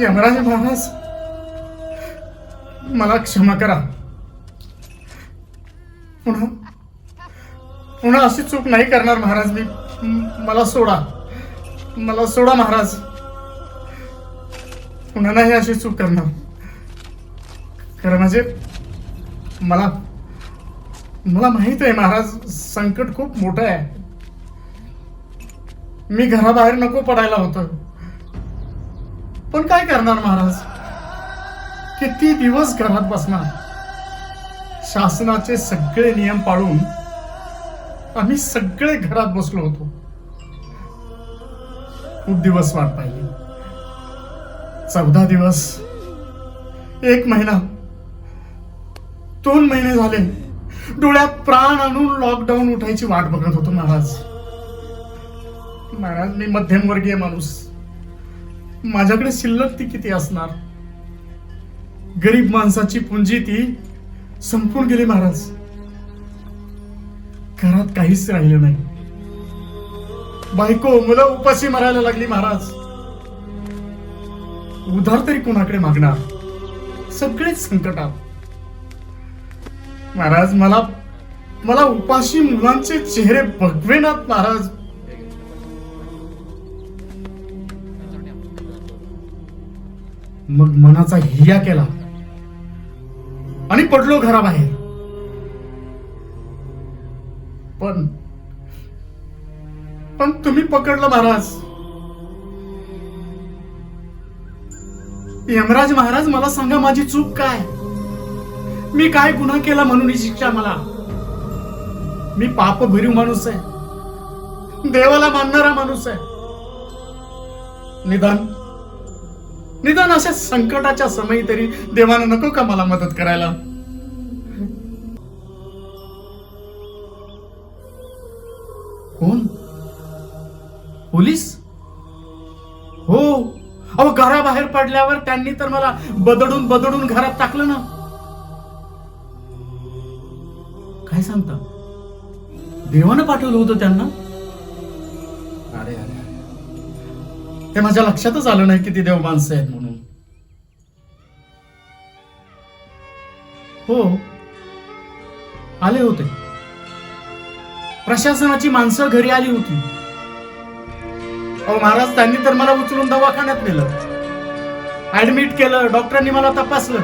यमराज महाराज मला क्षमा करा. पुन्हा पुन्हा अशी चूक नाही करणार महाराज मी. मला सोडा. मला सोडा महाराज. पुन्हा नाही अशी चूक करणार. खरं म्हणजे मला मला माहीत आहे महाराज संकट खूप मोठं आहे. मी घराबाहेर नको पडायला होतं. पण काय करणार महाराज? किती दिवस घरात बसणार? शासनाचे सगळे नियम पाळून आम्ही सगळे घरात बसलो होतो. खूप दिवस वाट पाहिली. चौदा दिवस एक महिना दोन महिने झाले. डोळ्यात प्राण आणून लॉकडाऊन उठायची वाट बघत होतो महाराज. महाराज मी मध्यमवर्गीय माणूस. माझ्याकडे शिल्लक ती किती असणार? गरीब माणसाची पुंजी ती संपून गेली महाराज. घरात काहीच राहिलं नाही. बायको मुलं उपाशी मरायला लागली महाराज. उधार तरी कोणाकडे मागणार? सगळेच संकटात. महाराज मला मला उपाशी मुलांचे चेहरे बघवेनात महाराज. मग मनाचा हिया केला. आणि पडलो घराबाहेर. पण पण तुम्ही पकडलं महाराज. यमराज महाराज मला सांगा माझी चूक काय? मी काय गुन्हा केला म्हणून ही शिक्षा मला? मी पाप भरीव माणूस आहे. देवाला मानणारा माणूस आहे. निदान निदान अशा संकटाच्या समयी तरी देवानं नको का मला मदत करायला? कोण? पोलीस? हो. अहो घराबाहेर पडल्यावर त्यांनी तर मला बदडून बदडून घरात टाकलं ना. काय सांगता? देवानं पाठवलं होतं त्यांना? हे माझ्या लक्षातच आलं नाही की ती देव माणसं आहेत म्हणून. हो. आले होते. प्रशासनाची माणसं घरी आली होती. अहो महाराज त्यांनी तर मला उचलून दवाखान्यात नेलं. ऍडमिट केलं. डॉक्टरांनी मला तपासलं.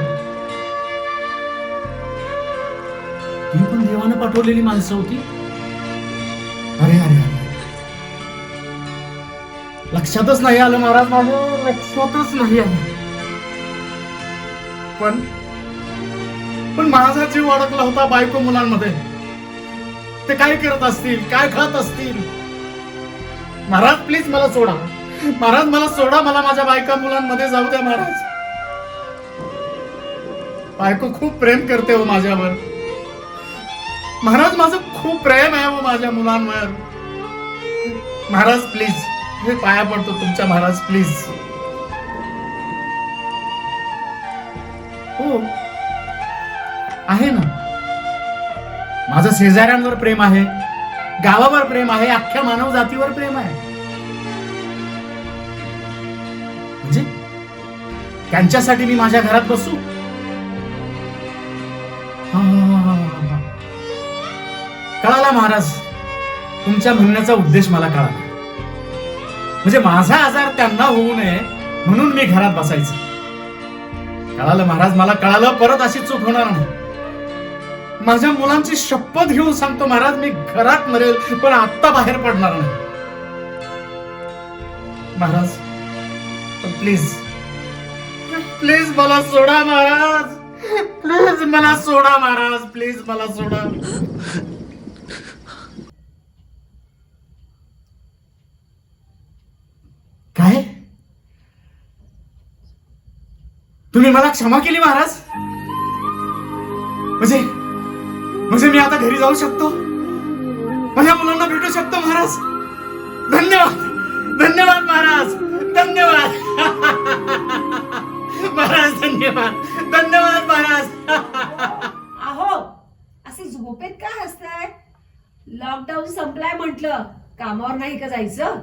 ती पण देवानं पाठवलेली माणसं होती? लक्षातच नाही आलं महाराज माझं लक्षातच नाही आलं. पण पण माझा जीव अडकला होता बायको मुलांमध्ये. ते काय करत असतील? काय खात असतील? महाराज प्लीज मला सोडा. महाराज मला सोडा. मला माझ्या बायका मुलांमध्ये जाऊ द्या महाराज. बायको खूप प्रेम करते हो माझ्यावर. महाराज माझं खूप प्रेम आहे हो माझ्या मुलांवर. महाराज प्लीज मी पाया पडतो तुमच्या महाराज प्लीज हो. आहे ना. माझं शेजाऱ्यांवर प्रेम आहे गावावर प्रेम आहे अख्ख्या मानव जातीवर प्रेम आहे. म्हणजे त्यांच्यासाठी मी माझ्या घरात बसू? कळाला महाराज तुमच्या म्हणण्याचा उद्देश मला कळाला. म्हणजे माझा आजार त्यांना होऊ नये म्हणून मी घरात बसायचं. कळालं महाराज? मला कळालं परत अशी चूक होणार नाही. माझ्या मुलांची शपथ घेऊन सांगतो महाराज मी घरात मरेल पण आत्ता बाहेर पडणार नाही. महाराज प्लीज प्लीज मला सोडा महाराज. प्लीज मला सोडा महाराज प्लीज मला सोडा काय तुम्ही मला क्षमा केली महाराज. म्हणजे म्हणजे मी आता घरी जाऊ शकतो? माझ्या मुलांना भेटू शकतो महाराज? धन्यवाद. धन्यवाद महाराज. धन्यवाद. महाराज धन्यवाद. धन्यवाद महाराज. अहो असे झोपेत काय हसताय लॉकडाऊन संपलाय म्हटलं कामावर नाही का जायचं?